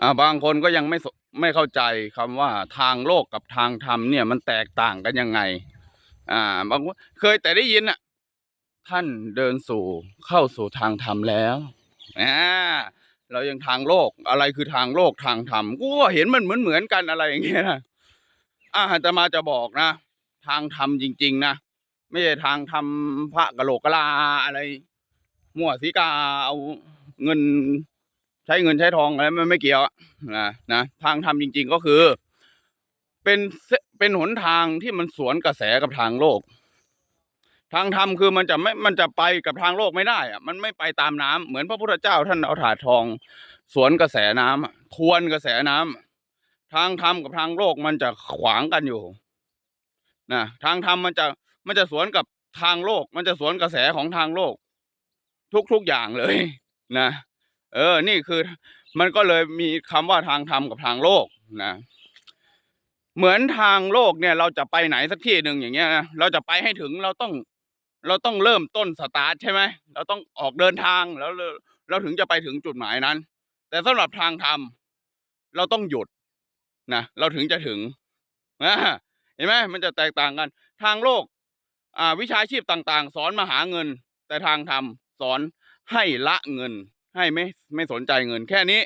อ่าบางคนก็ยังไม่ไม่เข้าใจคำว่าทางโลกกับทางธรรมเนี่ยมันแตกต่างกันยังไง อ่าบางเคยแต่ได้ยินอะ ท่านเดินสู่เข้าสู่ทางธรรมแล้วอ่าเรายังทางโลกอะไรคือทางโลกทางธรรมกูก็เห็นมันเหมือนเหมือนกันอะไรอย่างเงี้ยนะอ่าจะมาจะบอกนะ ทางธรรมจริง ๆ นะไม่ใช่ทางทำพระกะโหลกกะลาอะไร มั่วสีกาเอาเงิน ใช้เงินใช้ทองอะไรมันไม่เกี่ยวนะนะทางทำจริง ๆก็คือ เป็นเป็นหนทางที่มันสวนกระแสกับทางโลก ทางธรรมคือมันจะไม่มันจะไปกับทางโลกไม่ได้อะมันไม่ไปตามน้ำเหมือนพระพุทธเจ้าท่านเอาถาดทอง สวนกระแสน้ำอะทวนกระแสน้ำทางธรรมกับทางโลกมันจะขวางกันอยู่นะทางธรรมมันจะมันจะสวนกับทางโลก มันจะสวนกระแสของทางโลก ทุกๆอย่างเลยนะ เออ นี่คือมันก็เลยมีคำว่าทางธรรมกับทางโลกนะเหมือนทางโลกเนี่ย เราจะไปไหนสักที่หนึ่งอย่างเงี้ยนะเราจะไปให้ถึงเราต้อง เราต้องเริ่มต้นสตาร์ทใช่ไหมเราต้องออกเดินทางแล้วเราเราถึงจะไปถึงจุดหมายนั้น แต่สำหรับทางธรรมเราต้องหยุดนะเราถึงจะถึงนะเห็นไหมมันจะแตกต่างกัน ทางโลก อ่า วิชาชีพต่าง ๆ สอนมาหาเงิน แต่ทางธรรมสอนให้ละเงิน ให้ไม่ไม่สนใจเงินแค่นี้